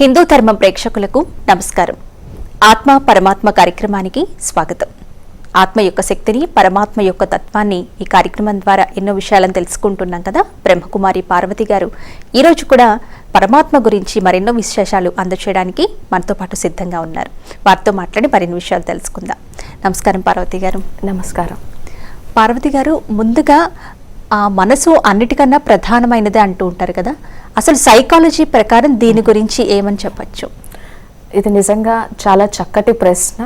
హిందూ ధర్మం ప్రేక్షకులకు నమస్కారం. ఆత్మ పరమాత్మ కార్యక్రమానికి స్వాగతం. ఆత్మ యొక్క శక్తిని పరమాత్మ యొక్క తత్వాన్ని ఈ కార్యక్రమం ద్వారా ఎన్నో విషయాలను తెలుసుకుంటున్నాం కదా? బ్రహ్మకుమారి పార్వతి గారు. ఈరోజు కూడా పరమాత్మ గురించి మరెన్నో విశేషాలు అందచేయడానికి మనతో పాటు సిద్ధంగా ఉన్నారు. వారితో మాట్లాడి మరిన్ని విషయాలు తెలుసుకుందాం. నమస్కారం పార్వతి గారు. నమస్కారం. పార్వతి గారు ముందుగా ఆ మనసు అన్నిటికన్నా ప్రధానమైనది అంటూ ఉంటారు కదా? అసలు సైకాలజీ ప్రకారం దీని గురించి ఏమని చెప్పచ్చు? ఇది నిజంగా చాలా చక్కటి ప్రశ్న.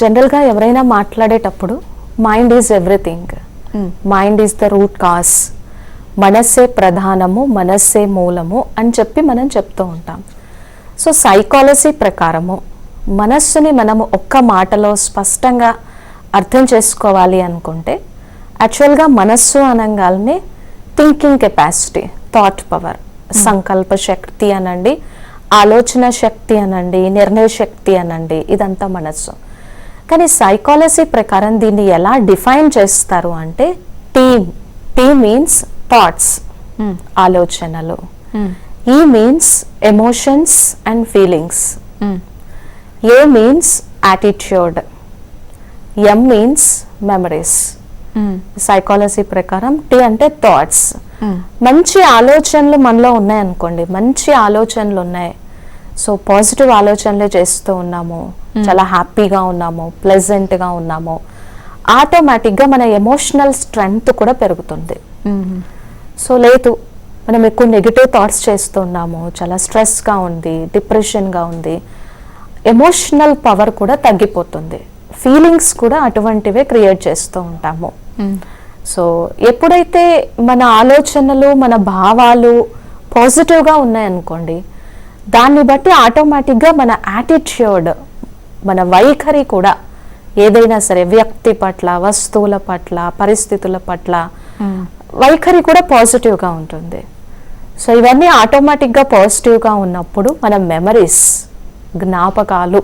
జనరల్గా ఎవరైనా మాట్లాడేటప్పుడు mind is everything. Mind is the root cause మనస్సే ప్రధానము మనస్సే మూలము అని చెప్పి మనం చెప్తూ ఉంటాం. సో సైకాలజీ ప్రకారము మనస్సుని మనము ఒక్క మాటలో స్పష్టంగా అర్థం చేసుకోవాలి అనుకుంటే యాక్చువల్గా మనస్సు అనగానే థింకింగ్ కెపాసిటీ థాట్ పవర్ సంకల్ప శక్తి అనండి ఆలోచన శక్తి అనండి నిర్ణయ శక్తి అనండి ఇదంతా మనస్సు కానీ సైకాలజీ ప్రకారం దీన్ని ఎలా డిఫైన్ చేస్తారు అంటే టీమ్ టీ మీన్స్ థాట్స్. ఆలోచనలు. E means emotions and feelings. A means attitude M means memories. Psychology ప్రకారం టీ అంటే థాట్స్. మంచి ఆలోచనలు మనలో ఉన్నాయనుకోండి మంచి ఆలోచనలు ఉన్నాయి. సో పాజిటివ్ ఆలోచనలే చేస్తూ ఉన్నాము. చాలా హ్యాపీగా ఉన్నాము ప్లెజెంట్గా ఉన్నాము. ఆటోమేటిక్గా మన ఎమోషనల్ స్ట్రెంగ్త్ కూడా పెరుగుతుంది. సో లేదు మనం ఎక్కువ నెగిటివ్ థాట్స్ చేస్తున్నాము చాలా స్ట్రెస్గా ఉంది డిప్రెషన్గా ఉంది. ఎమోషనల్ పవర్ కూడా తగ్గిపోతుంది. ఫీలింగ్స్ కూడా అటువంటివే క్రియేట్ చేస్తూ ఉంటాము. సో ఎప్పుడైతే మన ఆలోచనలు మన భావాలు పాజిటివ్గా ఉన్నాయనుకోండి దాన్ని బట్టి ఆటోమేటిక్గా మన యాటిట్యూడ్ మన వైఖరి కూడా ఏదైనా సరే వ్యక్తి పట్ల వస్తువుల పట్ల పరిస్థితుల పట్ల Hmm. వైఖరి కూడా పాజిటివ్గా ఉంటుంది సో ఇవన్నీ ఆటోమేటిక్గా పాజిటివ్గా ఉన్నప్పుడు మన మెమరీస్ జ్ఞాపకాలు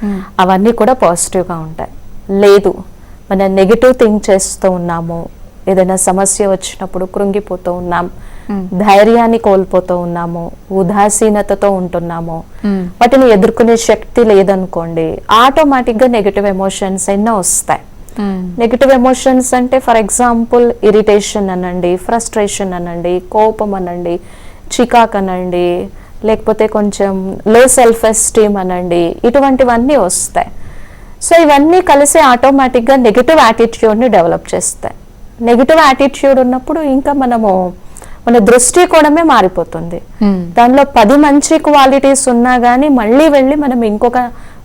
Hmm. అవన్నీ కూడా పాజిటివ్గా ఉంటాయి లేదు మనం నెగిటివ్ థింక్ చేస్తూ ఉన్నాము ఏదైనా సమస్య వచ్చినప్పుడు కృంగిపోతూ ఉన్నాం Hmm. ధైర్యాన్ని కోల్పోతూ ఉన్నాము ఉదాసీనతతో ఉంటున్నాము Hmm. వాటిని ఎదుర్కొనే శక్తి లేదనుకోండి ఆటోమేటిక్గా నెగిటివ్ ఎమోషన్స్ ఎన్నో వస్తాయి Hmm. నెగిటివ్ ఎమోషన్స్ అంటే ఫర్ ఎగ్జాంపుల్ ఇరిటేషన్ అనండి ఫ్రస్ట్రేషన్ అనండి కోపం అనండి చికాక్ అనండి లేకపోతే కొంచెం లో సెల్ఫ్ ఎస్టీమ్ అనండి ఇటువంటివన్నీ వస్తాయి సో ఇవన్నీ కలిసి ఆటోమేటిక్గా నెగిటివ్ యాటిట్యూడ్ని డెవలప్ చేస్తాయి. నెగిటివ్ యాటిట్యూడ్ ఉన్నప్పుడు ఇంకా మనము మన దృష్టికోణమే మారిపోతుంది. Hmm. దానిలో పది మంచి క్వాలిటీస్ ఉన్నా కానీ మళ్ళీ వెళ్ళి మనం ఇంకొక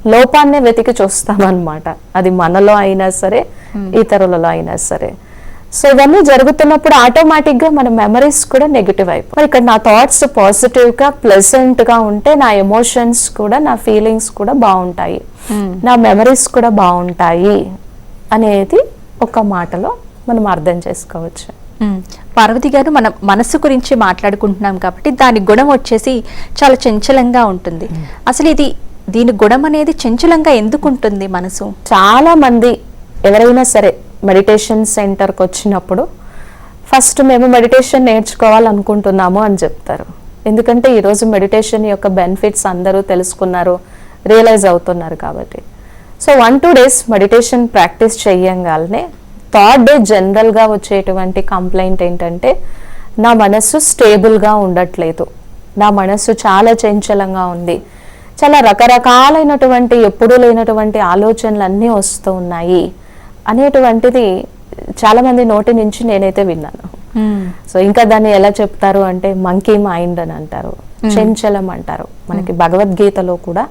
లోపాన్నే వెతికి చూస్తామన్నమాట. అది మనలో అయినా సరే ఇతరులలో అయినా సరే. సో ఇవన్నీ జరుగుతున్నప్పుడు ఆటోమేటిక్గా మన మెమరీస్ కూడా నెగిటివ్ అయిపోయి మరి ఇక్కడ నా థాట్స్ పాజిటివ్గా ప్లెజెంట్గా ఉంటే నా ఎమోషన్స్ కూడా నా ఫీలింగ్స్ కూడా బాగుంటాయి. Hmm. నా మెమరీస్ కూడా బాగుంటాయి అనేది ఒక మాటలో మనం అర్థం చేసుకోవచ్చు. మ్మ్. పార్వతి గారు మనం మనసు గురించి మాట్లాడుకుంటున్నాం కాబట్టి దాని గుణం వచ్చేసి చాలా చంచలంగా ఉంటుంది. అసలు ఇది దీని గుణం అనేది చంచలంగా ఎందుకు ఉంటుంది మనసు? చాలా మంది ఎవరైనా సరే మెడిటేషన్ సెంటర్కి వచ్చినప్పుడు ఫస్ట్ మేము మెడిటేషన్ నేర్చుకోవాలనుకుంటున్నాము అని చెప్తారు. ఎందుకంటే ఈరోజు మెడిటేషన్ యొక్క బెనిఫిట్స్ అందరూ తెలుసుకున్నారు రియలైజ్ అవుతున్నారు కాబట్టి. So one two days meditation practice చేయంగానే థర్డ్ డే జనరల్గా వచ్చేటువంటి కంప్లైంట్ ఏంటంటే నా మనస్సు స్టేబుల్గా ఉండట్లేదు. నా మనస్సు చాలా చంచలంగా ఉంది. చాలా రకరకాలైనటువంటి ఎప్పుడూ లేనటువంటి ఆలోచనలు అన్నీ వస్తూ ఉన్నాయి. అనేటువంటిది చాలా మంది నోటి నుంచి నేనైతే విన్నాను. మ్మ్. సో ఇంకా దాన్ని ఎలా చెప్తారు అంటే మంకీ మైండ్ అని అంటారు చెంచలం అంటారు. మనకి భగవద్గీతలో కూడా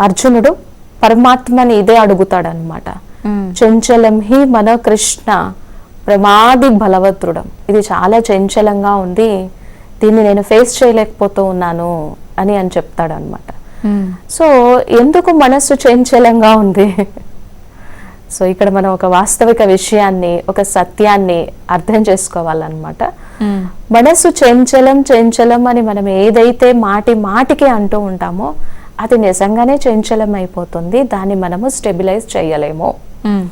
అర్జునుడు పరమాత్మని ఇదే అడుగుతాడు అనమాట మ్మ్. చెంచలం హి మన కృష్ణ ప్రమాది బలవద్రుడం. ఇది చాలా చంచలంగా ఉంది దీన్ని నేను ఫేస్ చేయలేకపోతూ ఉన్నాను అని అని చెప్తాడు అనమాట మ్మ్. సో ఎందుకు మనస్సు చంచలంగా ఉంది? సో ఇక్కడ మనం ఒక వాస్తవిక విషయాన్ని ఒక సత్యాన్ని అర్థం చేసుకోవాలన్నమాట. మ్మ్. మనస్సు చెంచలం చెంచలం అని మనం ఏదైతే మాటి మాటికి అంటూ ఉంటామో అది నిజంగానే చంచలం అయిపోతుంది. దాన్ని మనము స్టెబిలైజ్ చేయలేము. మ్మ్.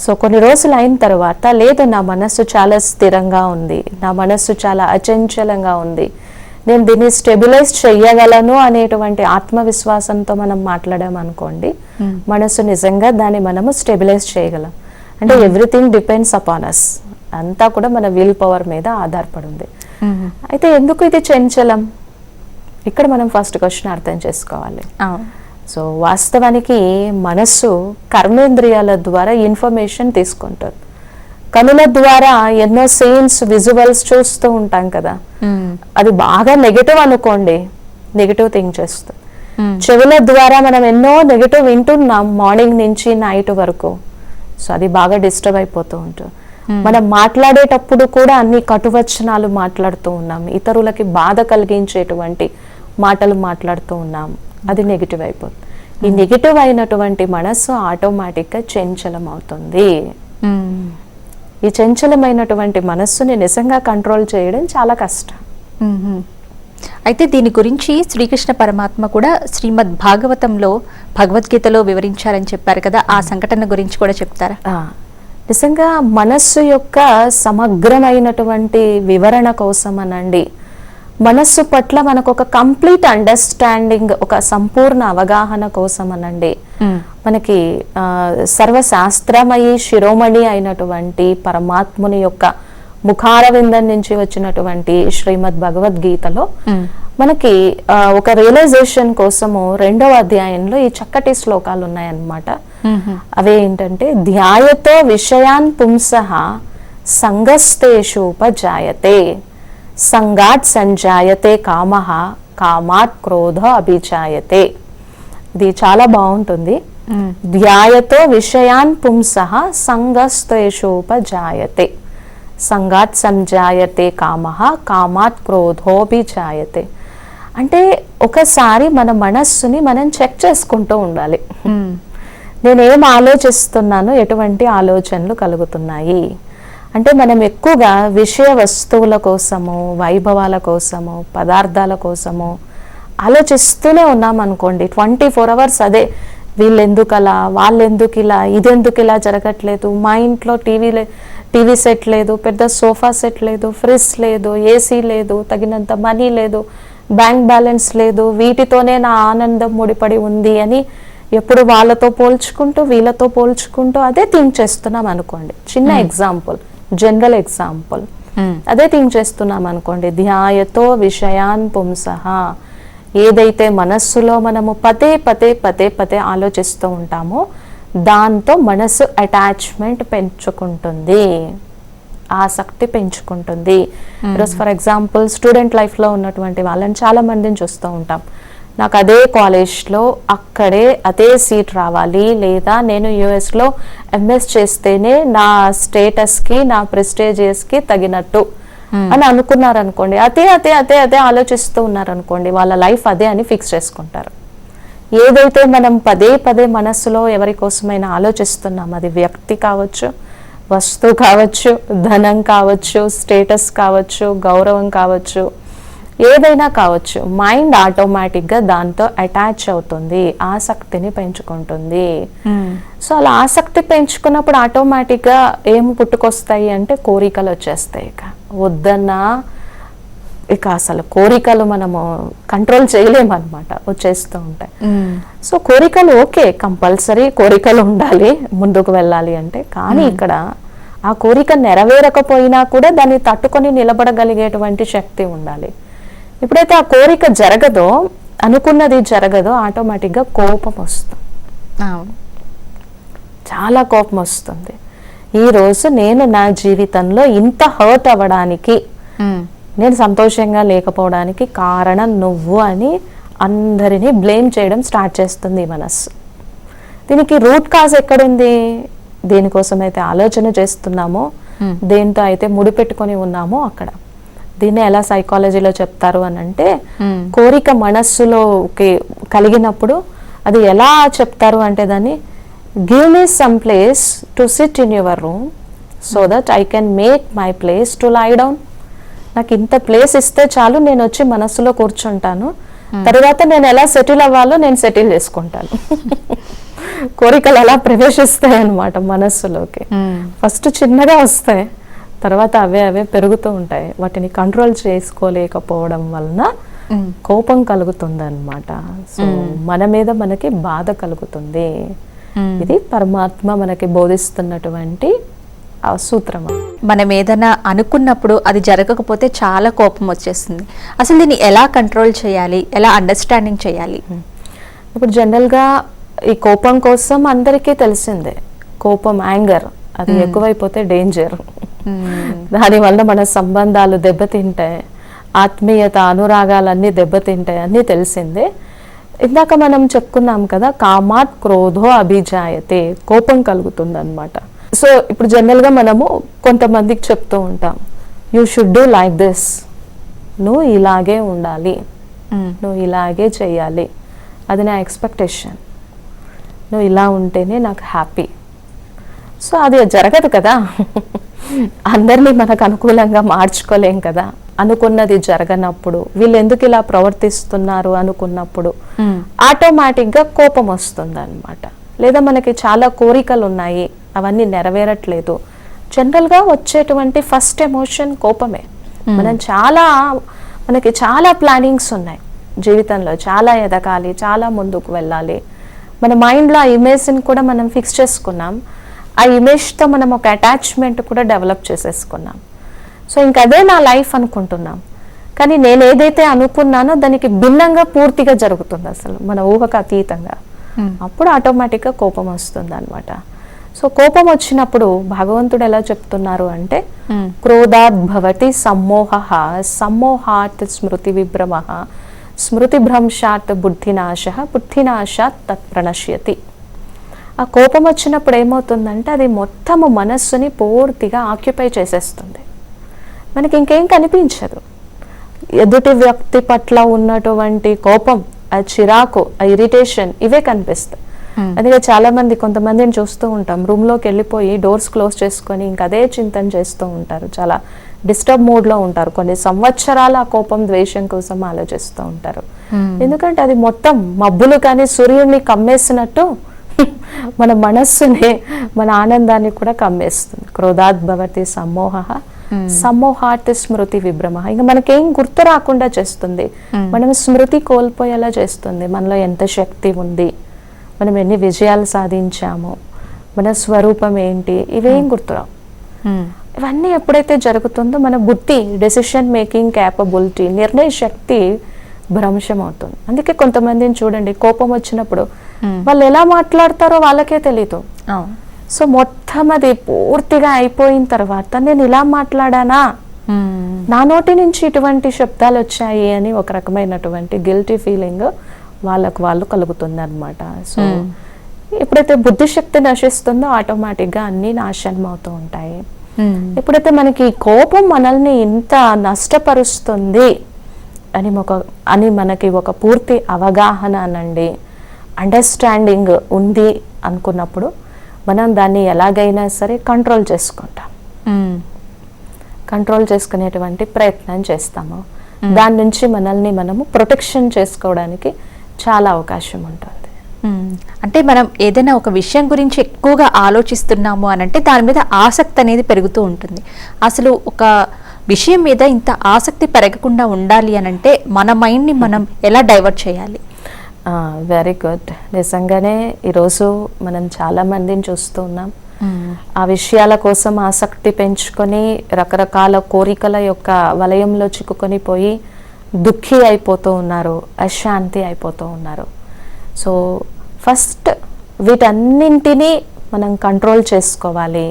సో కొన్ని రోజులు అయిన తర్వాత లేదు నా మనస్సు చాలా స్థిరంగా ఉంది. నా మనస్సు చాలా అచంచలంగా ఉంది. నేను దీన్ని స్టెబిలైజ్ చెయ్యగలను అనేటువంటి ఆత్మవిశ్వాసంతో మనం మాట్లాడామనుకోండి మనసు నిజంగా దాన్ని మనము స్టెబిలైజ్ చేయగలం. అంటే ఎవ్రీథింగ్ డిపెండ్స్ అపాన్ అస్ అంతా కూడా మన విల్ పవర్ మీద ఆధారపడి ఉంది మ్మ్. అయితే ఎందుకు ఇది చంచలం? ఇక్కడ మనం ఫస్ట్ క్వశ్చన్ అర్థం చేసుకోవాలి. సో వాస్తవానికి మనస్సు కర్మేంద్రియాల ద్వారా ఇన్ఫర్మేషన్ తీసుకుంటుంది. కనుల ద్వారా ఎన్నో సీన్స్ విజువల్స్ చూస్తూ ఉంటాం కదా. మ్మ్. అది బాగా నెగటివ్ అనుకోండి నెగటివ్ థింక్ చేస్తుంది. మ్మ్. చెవుల ద్వారా మనం ఎన్నో నెగటివ్ వింటున్నాం మార్నింగ్ నుంచి నైట్ వరకు. సో అది బాగా డిస్టర్బ్ అయిపోతూ ఉంటుంది మనం మాట్లాడేటప్పుడు కూడా అన్ని కటువచనాలు మాట్లాడుతూ ఉన్నాం. ఇతరులకి బాధ కలిగించేటువంటి మాటలు మాట్లాడుతూ ఉన్నాం. అది నెగిటివ్ అయిపోతుంది. ఈ నెగిటివ్ అయినటువంటి మనస్సు ఆటోమేటిక్గా చంచలం అవుతుంది. ఈ చంచలమైనటువంటి మనస్సుని నిజంగా కంట్రోల్ చేయడం చాలా కష్టం. అయితే దీని గురించి శ్రీకృష్ణ పరమాత్మ కూడా శ్రీమద్ భాగవతంలో భగవద్గీతలో వివరించారని చెప్పారు కదా. ఆ సంఘటన గురించి కూడా చెప్తారా? నిజంగా మనస్సు యొక్క సమగ్రమైనటువంటి వివరణ కోసం అనండి మనస్సు పట్ల మనకు ఒక కంప్లీట్ అండర్స్టాండింగ్ ఒక సంపూర్ణ అవగాహన కోసం అనండి. మనకి సర్వశాస్త్రమయి శిరోమణి అయినటువంటి పరమాత్ముని యొక్క ముఖారవిందం నుంచి వచ్చినటువంటి శ్రీమద్ భగవద్గీతలో. మనకి ఒక రియలైజేషన్ కోసము రెండవ అధ్యాయంలో ఈ చక్కటి శ్లోకాలు ఉన్నాయన్నమాట. అవే ఏంటంటే ధ్యాయతో విషయాన్ పుంస సంగస్తేషూపజాయతే సంగాత్ సంజాయతే కామ కామాత్ క్రోధ అభిజాయతే. ఇది చాలా బాగుంటుంది. ధ్యాయతో విషయాన్ పుంస సంగస్తేషూపజాయతే సంగాత్ సంజాయతే కామ కామాత్ క్రోధోభిజాయతే. అంటే ఒకసారి మన మనస్సుని మనం చెక్ చేసుకుంటూ ఉండాలి. నేను ఆలోచిస్తున్నాను? ఎటువంటి ఆలోచనలు కలుగుతున్నాయి? అంటే మనం ఎక్కువగా విషయ వస్తువుల కోసము వైభవాల కోసము పదార్థాల కోసము ఆలోచిస్తూనే ఉన్నాం అనుకోండి ట్వంటీ ఫోర్ అవర్స్ అదే వీళ్ళెందుకు అలా వాళ్ళెందుకు ఇలా ఇదెందుకు ఇలా జరగట్లేదు మా ఇంట్లో టీవీ లే టీవీ సెట్ లేదు పెద్ద సోఫా సెట్ లేదు ఫ్రిడ్జ్ లేదు ఏసీ లేదు తగినంత మనీ లేదు బ్యాంక్ బ్యాలెన్స్ లేదు వీటితోనే నా ఆనందం ముడిపడి ఉంది అని ఎప్పుడు వాళ్ళతో పోల్చుకుంటూ వీళ్ళతో పోల్చుకుంటూ అదే థింక్ చేస్తున్నాం అనుకోండి చిన్న ఎగ్జాంపుల్. జనరల్ ఎగ్జాంపుల్ మ్మ్. అదే థింక్ చేస్తున్నాం అనుకోండి. ధ్యాయతో విషయాన్ పుంసః. ఏదైతే మనస్సులో మనము పదే పదే పదే పదే ఆలోచిస్తూ ఉంటామో దాంతో మనసు అటాచ్మెంట్ పెంచుకుంటుంది. ఆసక్తి పెంచుకుంటుంది. ఈరోజు ఫర్ ఎగ్జాంపుల్ స్టూడెంట్ లైఫ్లో ఉన్నటువంటి వాళ్ళని చాలా మందిని చూస్తూ ఉంటాం. నాకు అదే కాలేజ్లో అక్కడే అదే సీట్ రావాలి లేదా నేను యుఎస్లో ఎంఎస్ చేస్తేనే నా స్టేటస్కి నా ప్రెస్టేజియస్కి తగినట్టు అని అనుకున్నారు అనుకోండి అదే అదే అదే అదే ఆలోచిస్తూ ఉన్నారు అనుకోండి వాళ్ళ లైఫ్ అదే అని ఫిక్స్ చేసుకుంటారు. ఏదైతే మనం పదే పదే మనస్సులో ఎవరి కోసమైనా ఆలోచిస్తున్నాం అది వ్యక్తి కావచ్చు వస్తువు కావచ్చు ధనం కావచ్చు స్టేటస్ కావచ్చు గౌరవం కావచ్చు ఏదైనా కావచ్చు మైండ్ ఆటోమేటిక్గా దాంతో అటాచ్ అవుతుంది ఆసక్తిని పెంచుకుంటుంది. సో అలా ఆసక్తి పెంచుకున్నప్పుడు ఆటోమేటిక్గా ఏం పుట్టుకొస్తాయి అంటే కోరికలు వచ్చేస్తాయి ఇక. వద్దన్నా ఇక అసలు కోరికలు మనము కంట్రోల్ చేయలేమన్నమాట వచ్చేస్తూ ఉంటాయి. సో కోరికలు ఓకే కంపల్సరీ కోరికలు ఉండాలి ముందుకు వెళ్ళాలి అంటే. కానీ ఇక్కడ ఆ కోరిక నెరవేరకపోయినా కూడా దాన్ని తట్టుకొని నిలబడగలిగేటువంటి శక్తి ఉండాలి. ఎప్పుడైతే ఆ కోరిక జరగదో అనుకున్నది జరగదో ఆటోమేటిక్గా కోపం వస్తుంది. చాలా కోపం వస్తుంది. ఈరోజు నేను నా జీవితంలో ఇంత హర్ట్ అవ్వడానికి. నేను సంతోషంగా లేకపోవడానికి కారణం నువ్వు అని అందరినీ బ్లేమ్ చేయడం స్టార్ట్ చేస్తుంది మనస్సు. దీనికి రూట్ కాజ్ ఎక్కడుంది? దేనికోసం అయితే ఆలోచన చేస్తున్నామో. దేంతో అయితే ముడిపెట్టుకొని ఉన్నామో అక్కడ. దీన్ని ఎలా సైకాలజీలో చెప్తారు అని అంటే. కోరిక మనస్సులోకి కలిగినప్పుడు అది ఎలా చెప్తారు అంటే దాన్ని give me some place to sit in your room so that I can make my place to lie down నాకు ఇంత ప్లేస్ ఇస్తే చాలు నేను వచ్చి మనస్సులో కూర్చుంటాను. తర్వాత నేను ఎలా సెటిల్ అవ్వాలో నేను సెటిల్ చేసుకుంటాను. కోరికలు అలా ప్రవేశిస్తాయి అన్నమాట మనస్సులోకి. ఫస్ట్ చిన్నగా వస్తాయి. తర్వాత అవే అవే పెరుగుతూ ఉంటాయి. వాటిని కంట్రోల్ చేసుకోలేకపోవడం వలన. కోపం కలుగుతుంది అనమాట సో మన మీద మనకి బాధ కలుగుతుంది. ఇది పరమాత్మ మనకి బోధిస్తున్నటువంటి సూత్రం. మనం ఏదైనా అనుకున్నప్పుడు అది జరగకపోతే చాలా కోపం వచ్చేస్తుంది. అసలు దీన్ని ఎలా కంట్రోల్ చేయాలి? ఎలా అండర్స్టాండింగ్ చేయాలి? ఇప్పుడు జనరల్గా ఈ కోపం కోసం అందరికీ తెలిసిందే. కోపం యాంగర్ అది ఎక్కువైపోతే డేంజర్. దానివల్ల మన సంబంధాలు దెబ్బతింటాయి. ఆత్మీయత అనురాగాలన్నీ దెబ్బతింటాయి అన్నీ తెలిసిందే. ఇందాక మనం చెప్పుకున్నాం కదా కామాత్ క్రోధో అభిజాయతే కోపం కలుగుతుంది అనమాట సో ఇప్పుడు జనరల్గా మనము కొంతమందికి చెప్తూ ఉంటాం you should do like this నువ్వు ఇలాగే ఉండాలి. నువ్వు ఇలాగే చేయాలి అది నా ఎక్స్పెక్టేషన్ నువ్వు ఇలా ఉంటేనే నాకు హ్యాపీ సో అది జరగదు కదా. అందరినీ మనకు అనుకూలంగా మార్చుకోలేం కదా. అనుకున్నది జరగనప్పుడు వీళ్ళు ఎందుకు ఇలా ప్రవర్తిస్తున్నారు అనుకున్నప్పుడు మ్మ్. ఆటోమేటిక్గా కోపం వస్తుంది అనమాట లేదా మనకి చాలా కోరికలు ఉన్నాయి అవన్నీ నెరవేరట్లేదు. జనరల్గా వచ్చేటువంటి ఫస్ట్ ఎమోషన్ కోపమే. మనం చాలా మనకి చాలా ప్లానింగ్స్ ఉన్నాయి జీవితంలో. చాలా ఎదగాలి చాలా ముందుకు వెళ్ళాలి. మన మైండ్లో ఆ ఇమేజ్ని కూడా మనం ఫిక్స్ చేసుకున్నాం. ఆ ఇమేజ్తో మనం ఒక అటాచ్మెంట్ కూడా డెవలప్ చేసేసుకున్నాం. సో ఇంక అదే నా లైఫ్ అనుకుంటున్నాం. కానీ నేను ఏదైతే అనుకున్నానో దానికి భిన్నంగా పూర్తిగా జరుగుతుంది అసలు మన ఊహకు అతీతంగా. మ్మ్. అప్పుడు ఆటోమేటిక్గా కోపం వస్తుంది అనమాట సో కోపం వచ్చినప్పుడు భగవంతుడు ఎలా చెప్తున్నారు అంటే మ్మ్. క్రోధాత్ భవతి సమ్మోహ సమ్మోహాత్ స్మృతి విభ్రమ స్మృతి భ్రంశాత్ బుద్ధినాశ బుద్ధినాశాత్ తత్ ప్రణశ్యతి ఆ కోపం వచ్చినప్పుడు ఏమవుతుందంటే అది మొత్తము మనస్సుని పూర్తిగా ఆక్యుపై చేసేస్తుంది. మనకి ఇంకేం కనిపించదు. ఎదుటి వ్యక్తి పట్ల ఉన్నటువంటి కోపం ఆ చిరాకు ఆ ఇరిటేషన్ ఇవే కనిపిస్తాయి. Hmm. అందుకే చాలా మంది కొంతమందిని చూస్తూ ఉంటాం. రూమ్లోకి వెళ్ళిపోయి డోర్స్ క్లోజ్ చేసుకొని ఇంకా అదే చింతన చేస్తూ ఉంటారు. చాలా డిస్టర్బ్ మూడ్లో ఉంటారు. కొన్ని సంవత్సరాల ఆ కోపం ద్వేషం కోసం ఆలోచిస్తూ ఉంటారు. Hmm. ఎందుకంటే అది మొత్తం మబ్బులు కానీ సూర్యుడిని కమ్మేసినట్టు మన మనస్సుని మన ఆనందాన్ని కూడా కమ్మేస్తుంది. క్రోధాత్ భవతి సమ్మోహ సమ్మోహాత్ స్మృతి విభ్రమ. ఇంకా మనకేం గుర్తు రాకుండా చేస్తుంది. మనం స్మృతి కోల్పోయేలా చేస్తుంది. మనలో ఎంత శక్తి ఉంది. మనం ఎన్ని విజయాలు సాధించాము. మన స్వరూపం ఏంటి? ఇవేం గుర్తురావు మ్మ్. ఇవన్నీ ఎప్పుడైతే జరుగుతుందో మన బుద్ధి డెసిషన్ మేకింగ్ క్యాపబిలిటీ నిర్ణయ శక్తి భ్రంశం అవుతుంది అందుకే కొంతమందిని చూడండి కోపం వచ్చినప్పుడు Hmm. వాళ్ళు ఎలా మాట్లాడతారో వాళ్ళకే తెలీదు. అవును సో మొత్తం అది పూర్తిగా అయిపోయిన తర్వాత నేను ఇలా మాట్లాడానా? మ్మ్. నా నోటి నుంచి ఇటువంటి శబ్దాలు వచ్చాయి అని ఒక రకమైనటువంటి గిల్టీ ఫీలింగ్ వాళ్ళకు వాళ్ళు కలుగుతుంది అనమాట సో Hmm. ఎప్పుడైతే బుద్ధిశక్తి నశిస్తుందో ఆటోమేటిక్గా అన్నీ నాశనం అవుతూ ఉంటాయి. ఎప్పుడైతే మనకి కోపం మనల్ని ఇంత నష్టపరుస్తుంది అని ఒక అని మనకి ఒక పూర్తి అవగాహన అనండి. అండర్స్టాండింగ్ ఉంది అనుకున్నప్పుడు మనం దాన్ని ఎలాగైనా సరే కంట్రోల్ చేసుకుంటాం. కంట్రోల్ చేసుకునేటువంటి ప్రయత్నం చేస్తాము. దాని నుంచి మనల్ని మనము ప్రొటెక్షన్ చేసుకోవడానికి చాలా అవకాశం ఉంటుంది. అంటే మనం ఏదైనా ఒక విషయం గురించి ఎక్కువగా ఆలోచిస్తున్నాము అని అంటే దాని మీద ఆసక్తి అనేది పెరుగుతూ ఉంటుంది. అసలు ఒక విషయం మీద ఇంత ఆసక్తి పెరగకుండా ఉండాలి అని అంటే మన మైండ్ని మనం ఎలా డైవర్ట్ చేయాలి? వెరీ గుడ్ నిజంగానే ఈరోజు మనం చాలా మందిని చూస్తూ ఉన్నాం. ఆ విషయాల కోసం ఆసక్తి పెంచుకొని రకరకాల కోరికల యొక్క వలయంలో చిక్కుకొని పోయి దుఃఖి అయిపోతూ ఉన్నారు అశాంతి అయిపోతూ ఉన్నారు. సో ఫస్ట్ వీటన్నింటినీ మనం కంట్రోల్ చేసుకోవాలి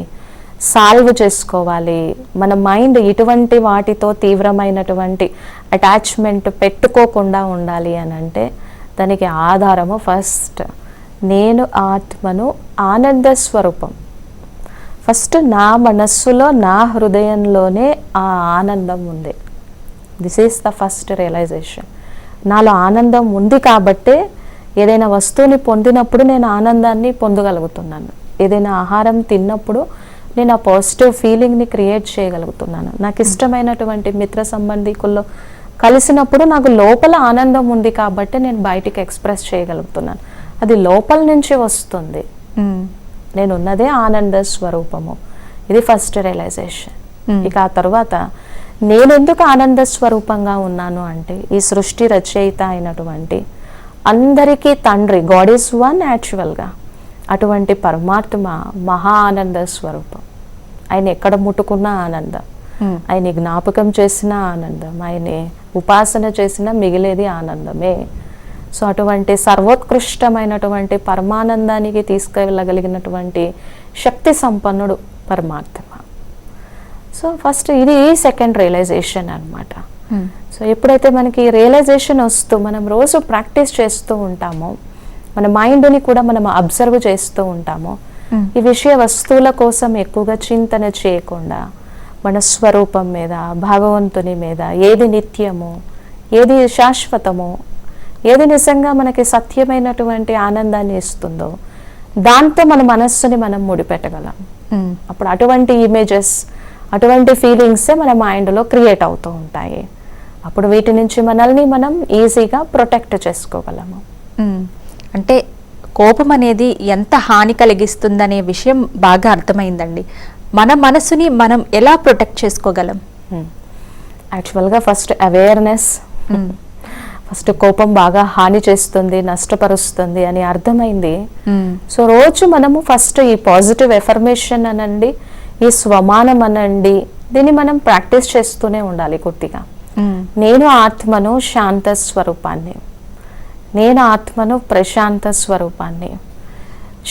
సాల్వ్ చేసుకోవాలి. మన మైండ్ ఇటువంటి వాటితో తీవ్రమైనటువంటి అటాచ్మెంట్ పెట్టుకోకుండా ఉండాలి అని అంటే దానికి ఆధారము ఫస్ట్ నేను ఆత్మను ఆనంద స్వరూపం. ఫస్ట్ నా మనస్సులో నా హృదయంలోనే ఆ ఆనందం ఉంది. This is the first realization నాలో ఆనందం ఉంది కాబట్టే ఏదైనా వస్తువుని పొందినప్పుడు నేను ఆనందాన్ని పొందగలుగుతున్నాను. ఏదైనా ఆహారం తిన్నప్పుడు నేను ఆ పాజిటివ్ ఫీలింగ్ని క్రియేట్ చేయగలుగుతున్నాను. నాకు ఇష్టమైనటువంటి మిత్ర సంబంధికుల్లో కలిసినప్పుడు నాకు లోపల ఆనందం ఉంది కాబట్టి నేను బయటికి ఎక్స్ప్రెస్ చేయగలుగుతున్నాను. అది లోపల నుంచి వస్తుంది. నేను ఉన్నదే ఆనంద స్వరూపము. ఇది ఫస్ట్ రియలైజేషన్ ఇక ఆ తర్వాత నేనెందుకు ఆనంద స్వరూపంగా ఉన్నాను అంటే ఈ సృష్టి రచయిత అయినటువంటి అందరికీ తండ్రి గాడ్ ఈస్ వన్ యాక్చువల్గా అటువంటి పరమాత్మ మహా ఆనంద స్వరూపం. ఆయన ఎక్కడ ముట్టుకున్నా ఆనందం. ఆయన జ్ఞాపకం చేసిన ఆనందం. ఆయన ఉపాసన చేసిన మిగిలేది ఆనందమే సో అటువంటి సర్వోత్కృష్టమైనటువంటి పరమానందానికి తీసుకెళ్ళగలిగినటువంటి శక్తి సంపన్నుడు పరమాత్మ సో ఫస్ట్ ఇది సెకండ్ రియలైజేషన్ అన్నమాట మ్మ్. సో ఎప్పుడైతే మనకి రియలైజేషన్ వస్తూ మనం రోజు ప్రాక్టీస్ చేస్తూ ఉంటామో మన మైండ్ని కూడా మనం అబ్జర్వ్ చేస్తూ ఉంటామో మ్మ్. ఈ విషయ వస్తువుల కోసం ఎక్కువగా చింతన చేయకుండా మన స్వరూపం మీద భగవంతుని మీద ఏది నిత్యమో ఏది శాశ్వతమో ఏది నిజంగా మనకి సత్యమైనటువంటి ఆనందాన్ని ఇస్తుందో దాంతో మన మనస్సుని మనం ముడిపెట్టగలం మ్మ్. అప్పుడు అటువంటి ఇమేజెస్ అటువంటి ఫీలింగ్సే మన మైండ్లో క్రియేట్ అవుతూ ఉంటాయి అప్పుడు వీటి నుంచి మనల్ని మనం ఈజీగా ప్రొటెక్ట్ చేసుకోగలము మ్మ్. అంటే కోపం అనేది ఎంత హాని కలిగిస్తుందనే విషయం బాగా అర్థమైందండి మన మనసుని మనం ఎలా ప్రొటెక్ట్ చేసుకోగలం యాక్చువల్గా ఫస్ట్ అవేర్నెస్. ఫస్ట్ కోపం బాగా హాని చేస్తుంది నష్టపరుస్తుంది అని అర్థమైంది. సో రోజు మనము ఫస్ట్ ఈ పాజిటివ్ ఎఫర్మేషన్ అనండి ఈ స్వమానం అనండి దీన్ని మనం ప్రాక్టీస్ చేస్తూనే ఉండాలి కొద్దిగా మ్మ్. నేను ఆత్మను శాంత స్వరూపాన్ని నేను ఆత్మను ప్రశాంత స్వరూపాన్ని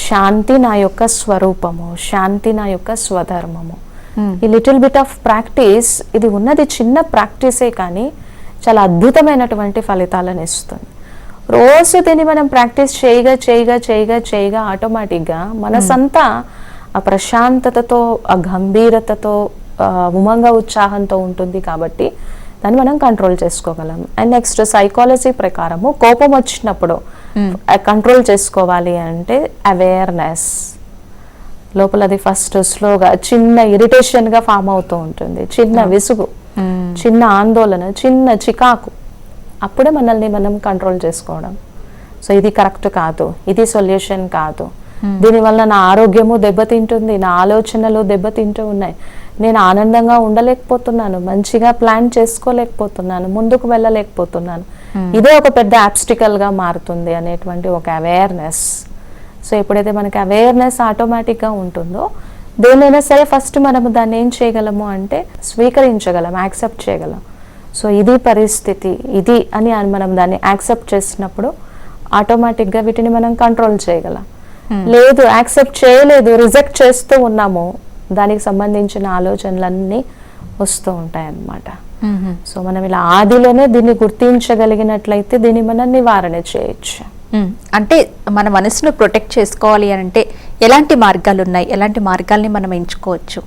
శాంతి నా యొక్క స్వరూపము శాంతి నా యొక్క స్వధర్మము మ్మ్. ఈ లిటిల్ బిట్ ఆఫ్ ప్రాక్టీస్ ఇది ఉన్నది చిన్న ప్రాక్టీసే కానీ చాలా అద్భుతమైనటువంటి ఫలితాలను ఇస్తుంది రోజు దీన్ని మనం ప్రాక్టీస్ చేయగా చేయగా చేయగా చేయగా ఆటోమేటిక్గా మనసంతా ఆ ప్రశాంతతతో ఆ గంభీరతతో ఉమంగ ఉత్సాహంతో ఉంటుంది కాబట్టి దాన్ని మనం కంట్రోల్ చేసుకోగలం. అండ్ నెక్స్ట్ సైకాలజీ ప్రకారము కోపం వచ్చినప్పుడు కంట్రోల్ చేసుకోవాలి అంటే అవేర్నెస్ లోపల అది ఫస్ట్ స్లోగా చిన్న ఇరిటేషన్గా ఫామ్ అవుతూ ఉంటుంది. చిన్న విసుగు మ్మ్. చిన్న ఆందోళన చిన్న చికాకు. అప్పుడే మనల్ని మనం కంట్రోల్ చేసుకోవడం. సో ఇది కరెక్ట్ కాదు. ఇది సొల్యూషన్ కాదు. దీనివల్ల నా ఆరోగ్యము దెబ్బతింటుంది నా ఆలోచనలు దెబ్బతింటూ ఉన్నాయి. నేను ఆనందంగా ఉండలేకపోతున్నాను మంచిగా ప్లాన్ చేసుకోలేకపోతున్నాను ముందుకు వెళ్ళలేకపోతున్నాను. ఇదే ఒక పెద్ద ఆబ్స్టికల్గా మారుతుంది అనేటువంటి ఒక అవేర్నెస్ సో ఎప్పుడైతే మనకి అవేర్నెస్ ఆటోమేటిక్గా ఉంటుందో దేనైనా సరే ఫస్ట్ మనము దాన్ని ఏం చేయగలము అంటే స్వీకరించగలం యాక్సెప్ట్ చేయగలం. సో ఇది పరిస్థితి ఇది అని అని మనం దాన్ని యాక్సెప్ట్ చేసినప్పుడు ఆటోమేటిక్గా వీటిని మనం కంట్రోల్ చేయగలం. లేదు యాక్సెప్ట్ చేయలేదు రిజెక్ట్ చేస్తూ ఉన్నాము దానికి సంబంధించిన ఆలోచనలన్నీ వస్తూ ఉంటాయి అన్నమాట. సో మనం ఇలా ఆదిలోనే దీన్ని గుర్తించగలిగినట్లయితే దీన్ని మనం నివారణ చేయొచ్చు. అంటే మన మనసును ప్రొటెక్ట్ చేసుకోవాలి అని అంటే ఎలాంటి మార్గాలు ఉన్నాయి ఎలాంటి మార్గాల్ని మనం ఎంచుకోవచ్చు?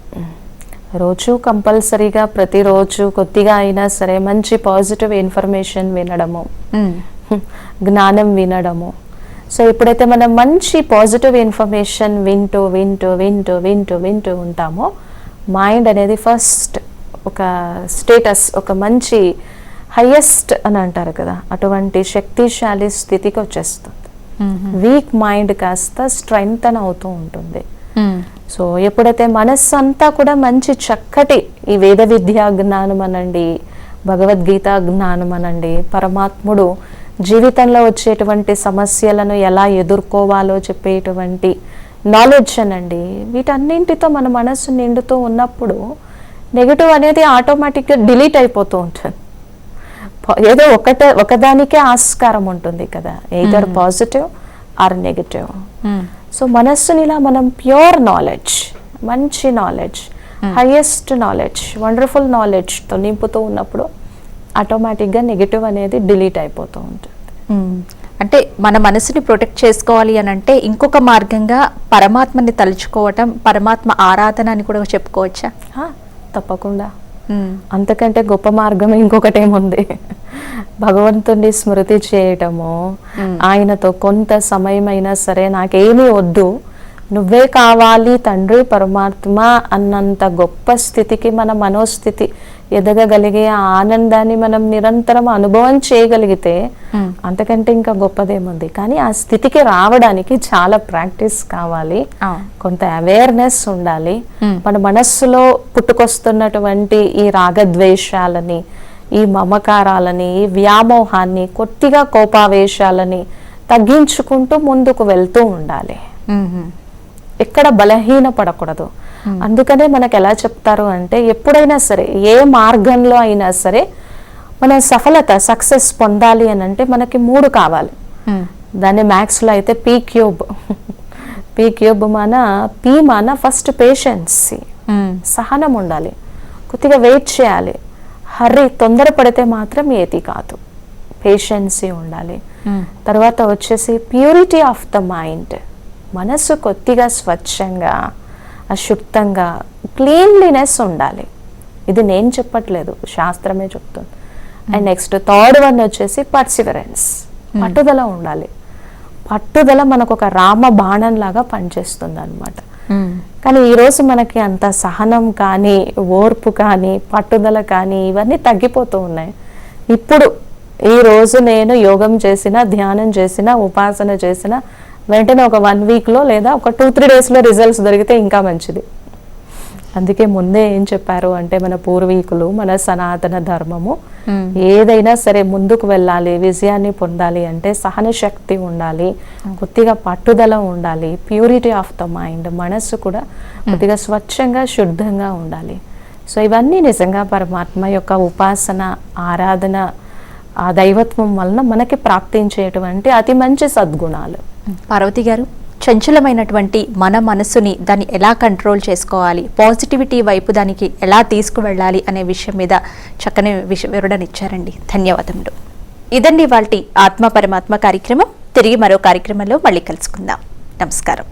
రోజు కంపల్సరీగా ప్రతిరోజు కొద్దిగా అయినా సరే మంచి పాజిటివ్ ఇన్ఫర్మేషన్ వినడము. జ్ఞానం వినడము. సో ఎప్పుడైతే మనం మంచి పాజిటివ్ ఇన్ఫర్మేషన్ వింటూ వింటూ వింటూ వింటూ వింటూ ఉంటామో మైండ్ అనేది ఫస్ట్ ఒక స్టేటస్ ఒక మంచి హయ్యెస్ట్ అని అంటారు కదా అటువంటి శక్తిశాలి స్థితికి వచ్చేస్తుంది. వీక్ మైండ్ కాస్త స్ట్రెంగ్త్ అవుతూ ఉంటుంది. సో ఎప్పుడైతే మనస్సు అంతా కూడా మంచి చక్కటి ఈ వేద విద్యా జ్ఞానం అనండి భగవద్గీత జ్ఞానం అనండి పరమాత్ముడు జీవితంలో వచ్చేటువంటి సమస్యలను ఎలా ఎదుర్కోవాలో చెప్పేటువంటి నాలెడ్జ్ అనండి. వీటన్నింటితో మన మనస్సు నిండుతూ ఉన్నప్పుడు నెగిటివ్ అనేది ఆటోమేటిక్గా డిలీట్ అయిపోతూ ఉంటుంది. ఏదో ఒకటే ఒకదానికే ఆస్కారం ఉంటుంది కదా. Either positive or negative. So మనస్సుని ఇలా మనం ప్యూర్ నాలెడ్జ్ మంచి నాలెడ్జ్ హైయెస్ట్ నాలెడ్జ్ వండర్ఫుల్ నాలెడ్జ్తో నింపుతూ ఉన్నప్పుడు ఆటోమేటిక్గా నెగిటివ్ అనేది డిలీట్ అయిపోతూ ఉంటుంది. అంటే మన మనసుని ప్రొటెక్ట్ చేసుకోవాలి అని అంటే ఇంకొక మార్గంగా పరమాత్మని తలుచుకోవటం పరమాత్మ ఆరాధన అని కూడా చెప్పుకోవచ్చా? తప్పకుండా. అంతకంటే గొప్ప మార్గం ఇంకొకటి ఏముంది భగవంతుణ్ణి స్మృతి చేయటము ఆయనతో కొంత సమయం అయినా సరే నాకేమీ వద్దు నువ్వే కావాలి తండ్రి పరమాత్మ అన్నంత గొప్ప స్థితికి మన మనోస్థితి ఎదగగలిగే ఆనందాన్ని మనం నిరంతరం అనుభవం చేయగలిగితే అంతకంటే ఇంకా గొప్పదేముంది. కానీ ఆ స్థితికి రావడానికి చాలా ప్రాక్టీస్ కావాలి. కొంత అవేర్నెస్ ఉండాలి. మన మనస్సులో పుట్టుకొస్తున్నటువంటి ఈ రాగద్వేషాలని ఈ మమకారాలని ఈ వ్యామోహాన్ని కొద్దిగా కోపావేశాలని తగ్గించుకుంటూ ముందుకు వెళ్తూ ఉండాలి. ఎక్కడ బలహీన పడకూడదు అందుకనే మనకు ఎలా చెప్తారు అంటే ఎప్పుడైనా సరే ఏ మార్గంలో అయినా సరే మన సఫలత సక్సెస్ పొందాలి అని అంటే మనకి మూడు కావాలి. మ్మ్. దాన్ని మ్యాథ్స్లో అయితే పీ క్యూబ్ పీ క్యూబ్ మన పీ మన ఫస్ట్ పేషెన్సీ. సహనం ఉండాలి. కొద్దిగా వెయిట్ చేయాలి. హర్రీ తొందరపడితే మాత్రం ఏది కాదు. పేషెన్సీ ఉండాలి. మ్మ్. తర్వాత వచ్చేసి ప్యూరిటీ ఆఫ్ ద మైండ్ మనసు కొద్దిగా స్వచ్ఛంగా అశుద్ధంగా క్లీన్లీనెస్ ఉండాలి. ఇది నేను చెప్పట్లేదు శాస్త్రమే చెప్తుంది. అండ్ నెక్స్ట్ థర్డ్ వన్ వచ్చేసి పర్సివరెన్స్. పట్టుదల ఉండాలి. పట్టుదల మనకు ఒక రామ బాణం లాగా పనిచేస్తుంది అనమాట మ్మ్. కానీ ఈరోజు మనకి అంత సహనం కానీ ఓర్పు కానీ పట్టుదల కానీ ఇవన్నీ తగ్గిపోతూ ఉన్నాయి. ఇప్పుడు ఈ రోజు నేను యోగం చేసిన ధ్యానం చేసిన ఉపాసన చేసిన వెంటనే ఒక వన్ వీక్లో లేదా ఒక టూ త్రీ డేస్లో రిజల్ట్స్ దొరికితే ఇంకా మంచిది. అందుకే ముందే ఏం చెప్పారు అంటే మన పూర్వీకులు మన సనాతన ధర్మము. మ్మ్. ఏదైనా సరే ముందుకు వెళ్ళాలి విజయాన్ని పొందాలి అంటే సహన శక్తి ఉండాలి కొద్దిగా పట్టుదల ఉండాలి ప్యూరిటీ ఆఫ్ ద మైండ్ మనస్సు కూడా కొద్దిగా స్వచ్ఛంగా శుద్ధంగా ఉండాలి. సో ఇవన్నీ నిజంగా పరమాత్మ యొక్క ఉపాసన ఆరాధన ఆ దైవత్వం వలన మనకి ప్రాప్తించేటువంటి అతి మంచి సద్గుణాలు. పార్వతి గారు చంచలమైనటువంటి మన మనసుని దాన్ని ఎలా కంట్రోల్ చేసుకోవాలి? పాజిటివిటీ వైపు దానికి ఎలా తీసుకువెళ్ళాలి అనే విషయం మీద చక్కని విష వివరణనిచ్చారండి ధన్యవాదములు. ఇదండి వాళ్ళ ఆత్మ పరమాత్మ కార్యక్రమం. తిరిగి మరో కార్యక్రమంలో మళ్ళీ కలుసుకుందాం. నమస్కారం.